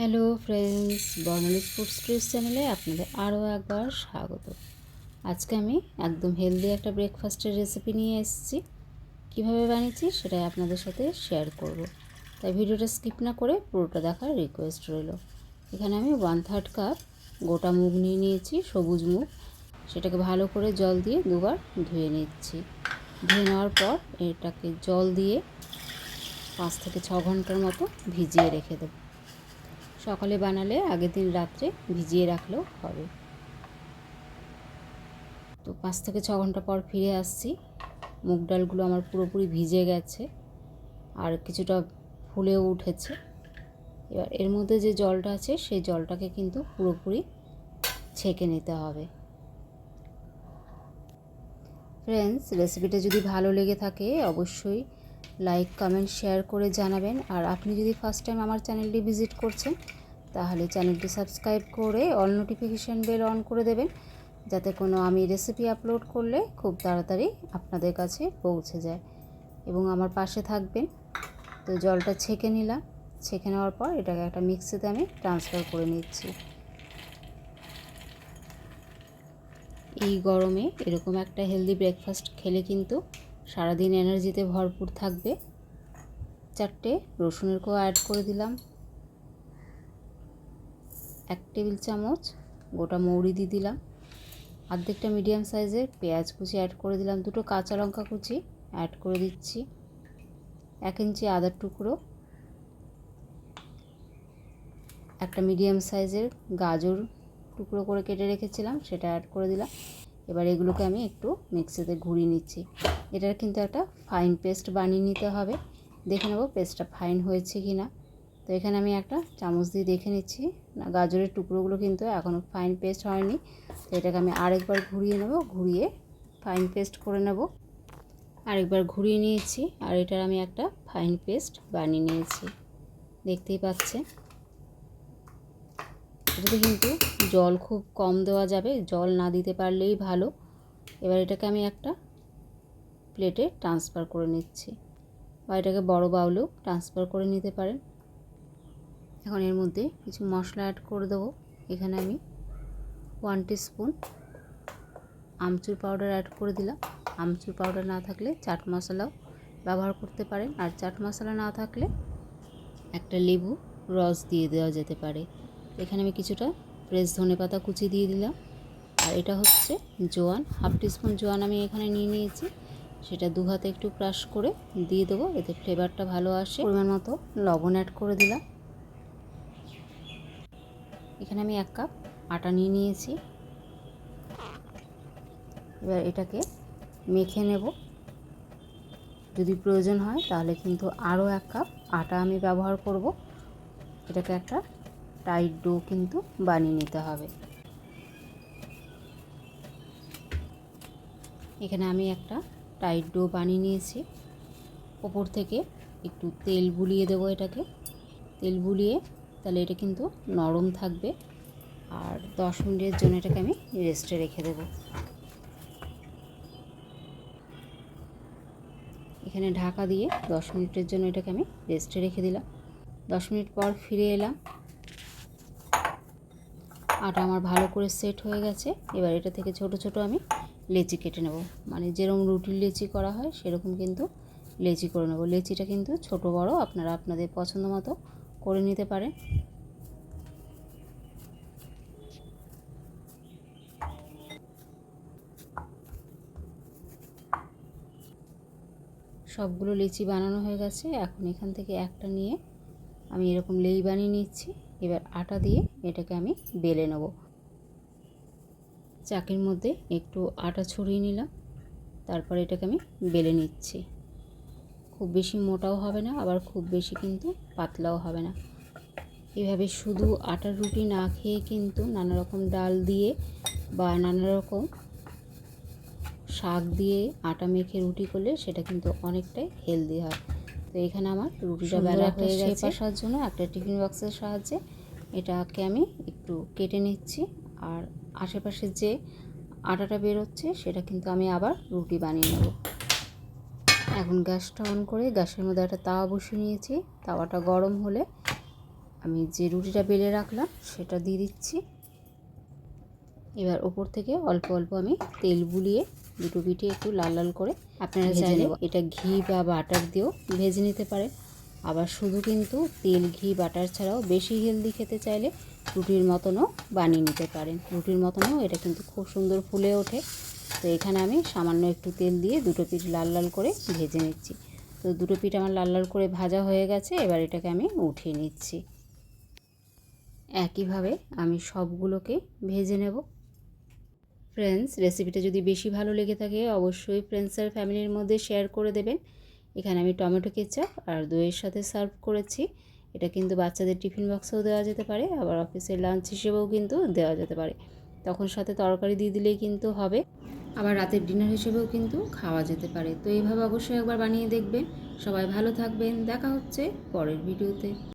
Hello friends Barnali foods treats চ্যানেলে আপনাদের আরও একবার স্বাগত। আজকে আমি একদম হেলদি একটা ব্রেকফাস্টের রেসিপি নিয়ে এসেছি। কীভাবে বানিয়েছি সেটাই আপনাদের সাথে শেয়ার করব। তাই ভিডিওটা স্কিপ না করে পুরোটা দেখার রিকোয়েস্ট রইল। এখানে আমি ওয়ান থার্ড কাপ গোটা মুগ নিয়ে নিয়েছি, সবুজ মুগ। সেটাকে ভালো করে জল দিয়ে দুবার ধুয়ে নিচ্ছি। ধুয়ে নেওয়ার পর এটাকে জল দিয়ে পাঁচ থেকে ছ ঘণ্টার মতো ভিজিয়ে রেখে দেবো। সকালে বানালে আগের দিন রাত্রে ভিজিয়ে রাখলেও হবে। তো পাঁচ থেকে ছ ঘণ্টা পর ফিরে আসছি। মুগ ডালগুলো আমার পুরোপুরি ভিজে গেছে আর কিছুটা ফুলেও উঠেছে। এবার এর মধ্যে যে জলটা আছে সেই জলটাকে কিন্তু পুরোপুরি ছেঁকে নিতে হবে। ফ্রেন্ডস রেসিপিটা যদি ভালো লেগে থাকে, অবশ্যই লাইক কমেন্ট শেয়ার করে জানাবেন। আর আপনি যদি ফার্স্ট টাইম আমার চ্যানেলটি ভিজিট করছেন, তাহলে চ্যানেলটি সাবস্ক্রাইব করে অল নোটিফিকেশান বেল অন করে দেবেন, যাতে কোনো আমি রেসিপি আপলোড করলে খুব তাড়াতাড়ি আপনাদের কাছে পৌঁছে যায়। এবং আমার পাশে থাকবেন। তো জলটা ছেঁকে নিলাম। ছেঁকে নেওয়ার পর এটাকে একটা মিক্সিতে আমি ট্রান্সফার করে নিচ্ছি। এই গরমে এরকম একটা হেলদি ব্রেকফাস্ট খেলে কিন্তু সারাদিন এনার্জিতে ভরপুর থাকবে। চারটে রসুনের কোয়া অ্যাড করে দিলাম। এক টেবিল চামচ গোটা মৌরি দিয়ে দিলাম। অর্ধেকটা মিডিয়াম সাইজের পেঁয়াজ কুচি অ্যাড করে দিলাম। দুটো কাঁচা লঙ্কা কুচি অ্যাড করে দিচ্ছি। এক ইঞ্চি আদার টুকরো। একটা মিডিয়াম সাইজের গাজর টুকরো করে কেটে রেখেছিলাম, সেটা অ্যাড করে দিলাম। এবার এগুলোকে আমি একটু মিক্সিতে ঘুরিয়ে নিচ্ছি। এটার কিন্তু একটা ফাইন পেস্ট বানিয়ে নিতে হবে। দেখে নেব পেস্টটা ফাইন হয়েছে কি না তো এখানে আমি একটা চামচ দিয়ে দেখে নিচ্ছি। না, গাজরের টুকরোগুলো কিন্তু এখনও ফাইন পেস্ট হয়নি। তো এটাকে আমি আরেকবার ঘুরিয়ে নেব, ঘুরিয়ে ফাইন পেস্ট করে নেব। আরেকবার ঘুরিয়ে নিয়েছি আর এটার আমি একটা ফাইন পেস্ট বানিয়ে নিয়েছি। দেখতেই পাচ্ছে এটাতে কিন্তু জল খুব কম দেওয়া যাবে। জল না দিতে পারলেই ভালো। এবার এটাকে আমি একটা প্লেটে ট্রান্সফার করে নিচ্ছি। বা এটাকে বড়ো বাউলেও ট্রান্সফার করে নিতে পারেন। এখন এর মধ্যে কিছু মশলা অ্যাড করে দেবো। এখানে আমি one spoon amchur powder add করে দিলাম। আমচুর পাউডার না থাকলে চাট মশলাও ব্যবহার করতে পারেন। আর চাট মশলা না থাকলে একটা লেবু রস দিয়ে দেওয়া যেতে পারে। এখানে আমি কিছুটা ফ্রেশ ধনে পাতা কুচি দিয়ে দিলাম। আর এটা হচ্ছে জোয়ান, হাফ টিস্পুন জোয়ান আমি এখানে নিয়ে নিয়েছি। সেটা দু হাতে একটু ক্রাশ করে দিয়ে দেবো, এতে ফ্লেভারটা ভালো আসে। পরিমাণ মতো লবণ অ্যাড করে দিলাম। এখানে আমি এক কাপ আটা নিয়ে নিয়েছি। এবার এটাকে মেখে নেব। যদি প্রয়োজন হয় তাহলে কিন্তু আরও এক কাপ আটা আমি ব্যবহার করব। এটাকে একটা টাইট ডো কিন্তু বানিয়ে নিতে হবে। এখানে আমি একটা টাইট ডো বানিয়ে নিয়েছি। ওপর থেকে একটু তেল বুলিয়ে দেবো এটাকে। তেল বুলিয়ে তাহলে এটা কিন্তু নরম থাকবে। আর দশ মিনিটের জন্য এটাকে আমি রেস্টে রেখে দেব। এখানে ঢাকা দিয়ে দশ মিনিটের জন্য এটাকে আমি রেস্টে রেখে দিলাম। দশ মিনিট পর ফিরে এলাম। আটা আমার ভালো করে সেট হয়ে গেছে। এবার এটা থেকে ছোট ছোট আমি লেচি কেটে নেব। মানে যেরকম রুটির লেচি করা হয়, সেরকম কিন্তু লেচি করে নেব। লেচিটা কিন্তু ছোট বড়, আপনারা আপনাদের পছন্দ মতো করে নিতে পারেন। সবগুলো লিচি বানানো হয়ে গেছে। এখন এখান থেকে একটা নিয়ে আমি এরকম লেই বানিয়ে নিচ্ছি। এবার আটা দিয়ে এটাকে আমি বেলে নেব। চাকির মধ্যে একটু আটা ছড়িয়ে নিলাম, তারপর এটাকে আমি বেলে নিচ্ছি। খুব বেশি মোটাও হবে না, আবার খুব বেশি কিন্তু পাতলাও হবে না। এভাবে শুধু আটার রুটি না খেয়ে কিন্তু নানা রকম ডাল দিয়ে বা নানা রকম শাক দিয়ে আটা মেখে রুটি করলে সেটা কিন্তু অনেকটাই হেলদি হয়। তো এখানে আমার রুটিটা বেলা হয়ে গেছে। আসার জন্য একটা টিফিন বক্সের সাহায্যে এটাকে আমি একটু কেটে নিচ্ছি। আর আশেপাশে যে আটাটা বেরোচ্ছে সেটা কিন্তু আমি আবার রুটি বানিয়ে নেব। এখন গ্যাসটা অন করে গ্যাসের মধ্যে একটা তাওয়া বসিয়ে নিয়েছি। তাওয়াটা গরম হলে আমি যে রুটিটা বেলে রাখলাম সেটা দিয়ে দিচ্ছি। এবার ওপর থেকে অল্প অল্প আমি তেল বুলিয়ে দুটো পিঠে একটু লাল লাল করে আপনারা চাইলে এটা ঘি বা বাটার দিয়েও ভেজে নিতে পারেন। আবার শুধু কিন্তু তেল ঘি বাটার ছাড়াও বেশি হেলদি খেতে চাইলে রুটির মতনও বানিয়ে নিতে পারেন। রুটির মতনও এটা কিন্তু খুব সুন্দর ফুলে ওঠে। তো এখানে আমি সামান্য একটু তেল দিয়ে দুটো পিঠ লাল লাল করে ভেজে নিচ্ছি। তো দুটো পিঠ আমার লাল লাল করে ভাজা হয়ে গেছে এবার এটাকে আমি উঠিয়ে নিচ্ছি। একইভাবে আমি সবগুলোকে ভেজে নেব। ফ্রেন্ডস রেসিপিটা যদি বেশি ভালো লেগে থাকে, অবশ্যই ফ্রেন্ডস আর ফ্যামিলির মধ্যে শেয়ার করে দেবেন। এখানে আমি টমেটো কেচাপ আর দইয়ের সাথে সার্ভ করেছি। এটা কিন্তু বাচ্চাদের টিফিন বক্সেও দেওয়া যেতে পারে, আবার অফিসের লাঞ্চ হিসেবেও কিন্তু দেওয়া যেতে পারে। তখন সাথে তরকারি দিয়ে দিলেই কিন্তু হবে। আবার রাতের ডিনার হিসেবেও কিন্তু খাওয়া যেতে পারে। তো এইভাবে অবশ্যই একবার বানিয়ে দেখবেন। সবাই ভালো থাকবেন। দেখা হচ্ছে পরের ভিডিওতে